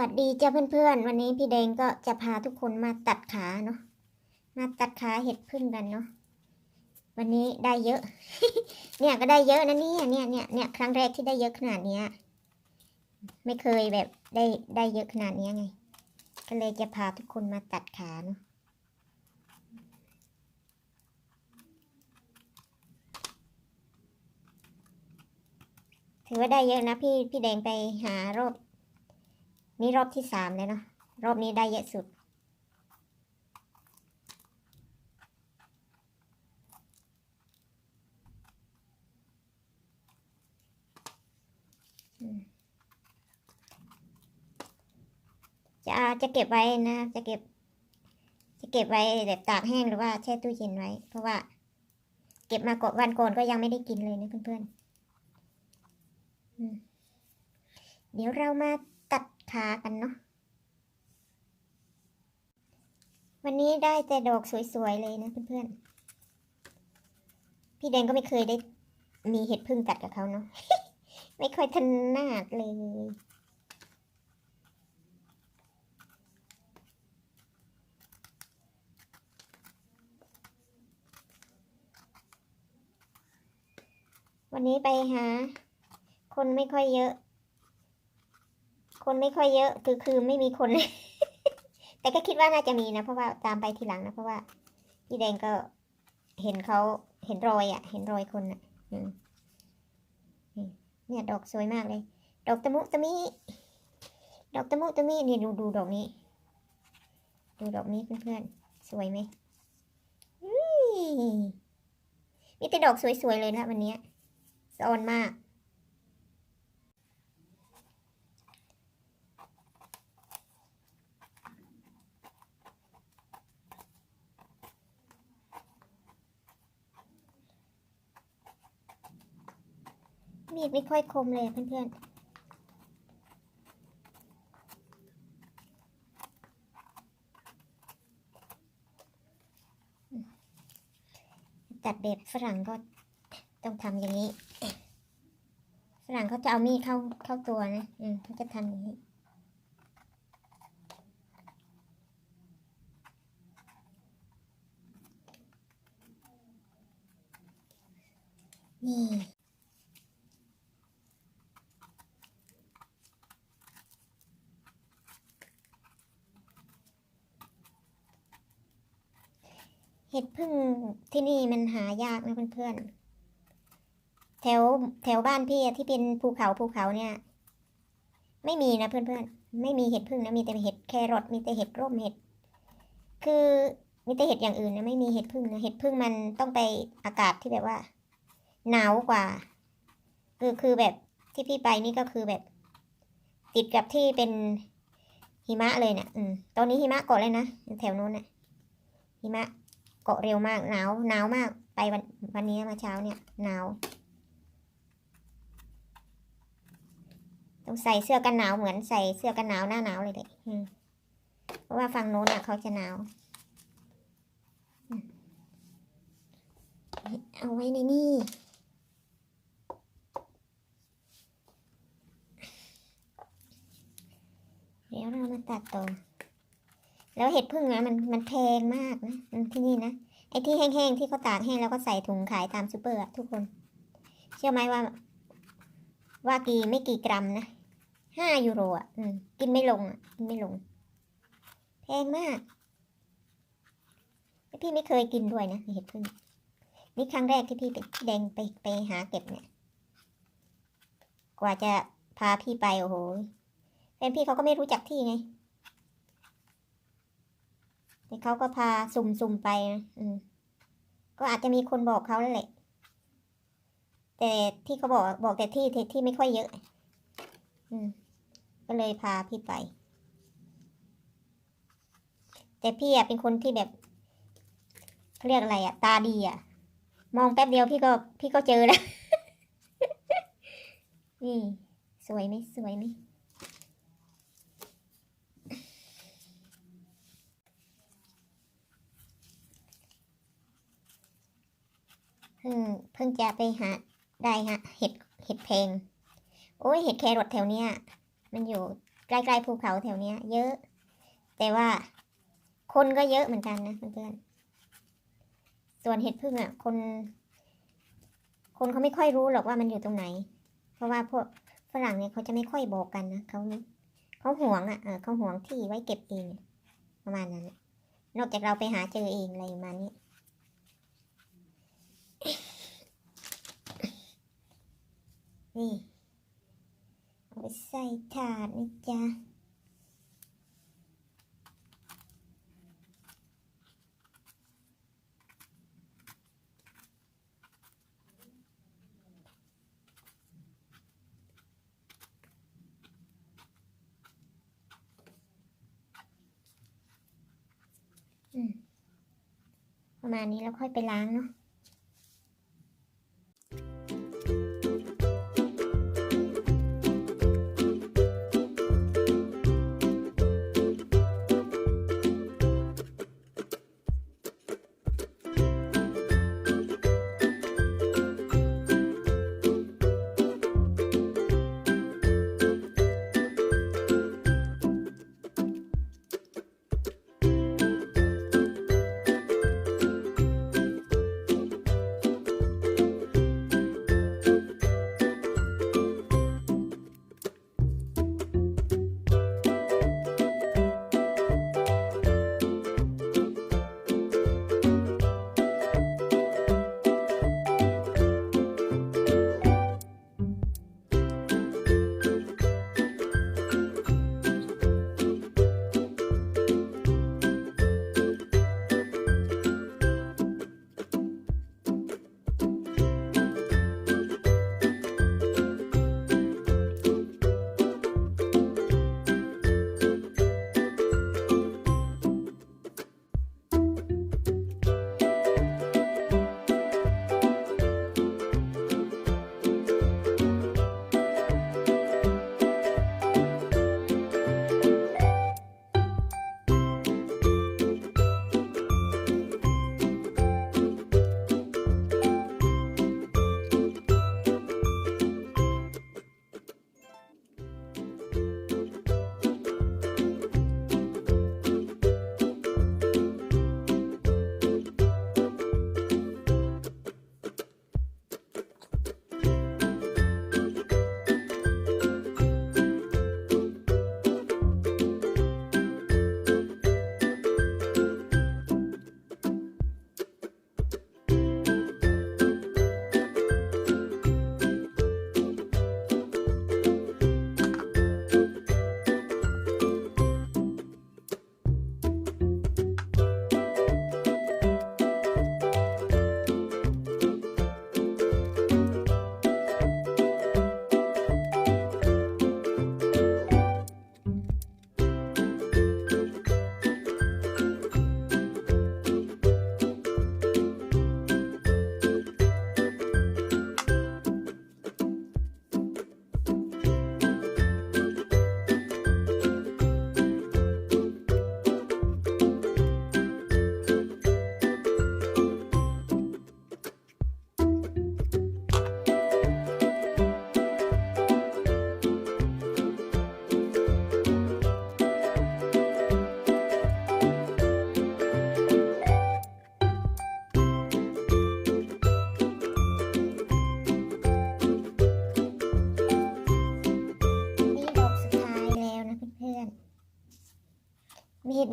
สวัสดีจ้าเพื่อนๆ วันนี้พี่แดงก็จะพาทุกคนมาตัดขาเนาะมาตัดขาเห็ดพึ่งกันเนาะวันนี้ได้เยอะ เนี่ยก็ได้เยอะนะเนี่ยเนี่ยเนี่ยเนี่ยครั้งแรกที่ได้เยอะขนาดเนี้ยไม่เคยแบบได้ได้เยอะขนาดเนี้ยไง ก็เลยจะพาทุกคนมาตัดขาเนาะถือว่าได้เยอะนะพี่พี่แดงไปหารอบ นี่รอบที่สามเลยเนาะรอบนี้ได้เยอะสุด จะจะเก็บไว้นะ จะเก็บ จะเก็บไว้แบบตากแห้งหรือว่าแช่ตู้เย็นไว้ เพราะว่า เก็บมากวันก่อนก็ยังไม่ได้กินเลยนะเพื่อนๆเดี๋ยวเรามา ตัดขากันเนาะ วันนี้ได้แต่ดอกสวยๆเลยนะเพื่อนๆ พี่แดงก็ไม่เคยได้มีเห็ดพึ่งตัดกับเขาเนาะ ไม่ค่อยถนัดเลยวันนี้ไปหา คนไม่ค่อยเยอะ คนไม่ค่อยเยอะ คือคือไม่มีคน แต่ก็คิดว่าน่าจะมีนะ เพราะว่าตามไปทีหลังนะ เพราะว่าพี่แดงก็เห็นเขาเห็นรอยอะ่ะ เห็นรอยคนอะ่ะเนี่ยดอกสวยมากเลย ดอกตะมุตะมิ ดอกตะมุตะมินี่ยดูดูดอกนี้ ดูดอกนี้เพื่อนๆ สวยไหมมีแต่ดอกสวยๆเลยนะวันนี้ยสะออนมาก มีดไม่ค่อยคมเลยเพื่อนๆตัดแบบฝรั่งก็ต้องทำอย่างนี้ ฝรั่งเขาจะเอามีดเข้าเข้าตัวนะ อืมเขาจะทำอย่างนี้ นี่ ห็ดพึ่งที่นี่มันหายากนะเพื่อนๆ แถวแถวบ้านพี่ที่เป็นภูเขาภูเขาเนี่ย ไม่มีนะเพื่อนๆ ไม่มีเห็ดพึ่งนะมีแต่เห็ดแครอทมีแต่เห็ดร่มเห็ด คือมีแต่เห็ดอย่างอื่นนะไม่มีเห็ดพึ่งนะเห็ดพึ่งมันต้องไปอากาศที่แบบว่า หนาวกว่า คือคือแบบที่พี่ไปนี่ก็คือแบบ ติดกับที่เป็นหิมะเลยเนี่ยอืมตอนนี้หิมะเกาะเลยนะแถวโน้นน่ะหิมะ เกาะเร็วมากหนาวหนาวมากไปวันวันนี้มาเช้าเนี่ยหนาวต้องใส่เสื้อกันหนาวเหมือนใส่เสื้อกันหนาวหน้าหนาวเลยเลยเพราะว่าฝั่งโน้นอะเขาจะหนาวเอาไว้ในนี่เดี๋ยวเรามาตัดต่อ แล้วเห็ดพึ่งนะมันมันแพงมากนะที่นี่นะไอ้ที่แห้งๆที่เขาตากแห้งแล้วก็ใส่ถุงขายตามซูเปอร์อะทุกคน เชื่อไหมว่า ว่ากี่ไม่กี่กรัมนะห้ายูโรอะกินไม่ลงอะกินไม่ลง แพงมาก พี่ไม่เคยกินด้วยนะเห็ดพึ่งนี่ครั้งแรกที่พี่ไปพี่แดงไปไปหาเก็บเนี่ย กว่าจะพาพี่ไปโอ้โหแฟนพี่เขาก็ไม่รู้จักที่ไง แต่เขาก็พาสุ่มๆไปนะอืมก็อาจจะมีคนบอกเขาแล้วแหละ แต่ที่เขาบอกบอกแต่ที่ที่ที่ไม่ค่อยเยอะ อืม ก็เลยพาพี่ไป แต่พี่อะเป็นคนที่แบบเขาเรียกอะไรอะตาดีอะมองแป๊บเดียวพี่ก็พี่ก็เจอแล้ว นี่ สวยไหมสวยไหม พิ่งเพิ่งจะไปหาได้ฮะ เห็ดเห็ดเพลงโอ้ยเห็ดแครอทแถวเนี้ย มันอยู่ใกล้ๆภูเขาแถวเนี้ย เยอะ แต่ว่าคนก็เยอะเหมือนกันนะเพื่อนๆส่วนเห็ดพึ่งอะ คน คนเขาไม่ค่อยรู้หรอกว่ามันอยู่ตรงไหน เพราะว่าพวกฝรั่งเนี่ยเขาจะไม่ค่อยบอกกันนะเขาเขาห่วงอะเออเขาห่วงที่ไว้เก็บเองประมาณนั้นนอกจากเราไปหาเจอเองอะไรประมาณนี้ นี่ เอาไปใส่ถาดนะจ๊ะอืมประมาณนี้แล้วค่อยไปล้างเนาะ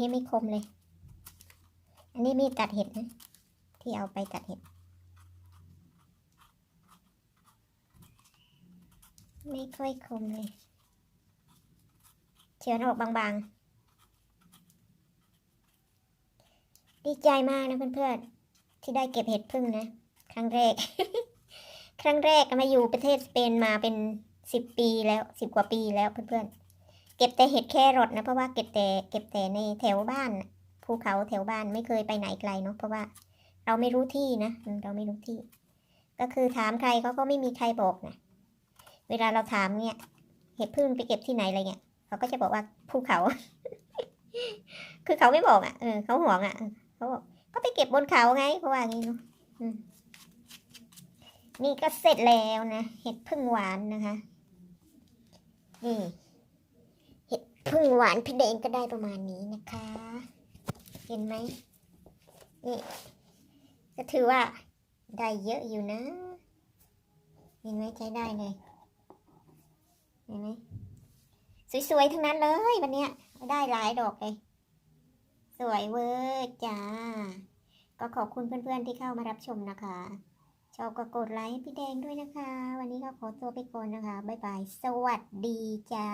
นี้ไม่คมเลย อันนี้มีตัดเห็ดนะ ที่เอาไปตัดเห็ด ไม่ค่อยคมเลยเฉือนออกบางๆ ดีใจมากนะเพื่อนๆ ที่ได้เก็บเห็ดพึ่งนะ ครั้งแรก ครั้งแรกมาอยู่ประเทศสเปนมาเป็นสิบปีแล้วสิบกว่าปีแล้วเพื่อนๆ เก็บแต่เห็ดแครอทนะเพราะว่าเก็บแต่เก็บแต่ในแถวบ้านภูเขาแถวบ้านไม่เคยไปไหนไกลเนาะเพราะว่าเราไม่รู้ที่นะเราไม่รู้ที่ ก็คือถามใครเขาก็ไม่มีใครบอกนะเวลาเราถามเนี่ย เห็ดพึ่งไปเก็บที่ไหนอะไรเงี้ยเขาก็จะบอกว่าภูเขา คือเขาไม่บอกอะเออเขาห่วงอะเขาบอกก็ไปเก็บบนเขาไงเพราะว่างี้เนาะนี่ก็เสร็จแล้วนะเห็ดพึ่งหวานนะคะนี่ พึ่งหวานพี่แดงก็ได้ประมาณนี้นะคะ เห็นไหมนี่ก็ถือว่าได้เยอะอยู่นะ เห็นไหมใช้ได้เลยเห็นไหมสวยๆทั้งนั้นเลยวันเนี้ยได้หลายดอกเลย สวยเวอร์จ้า ก็ขอบคุณเพื่อนๆที่เข้ามารับชมนะคะ ชอบก็กดไลค์ให้พี่แดงด้วยนะคะ วันนี้ก็ขอตัวไปก่อนนะคะ บ๊ายบาย สวัสดีจ้า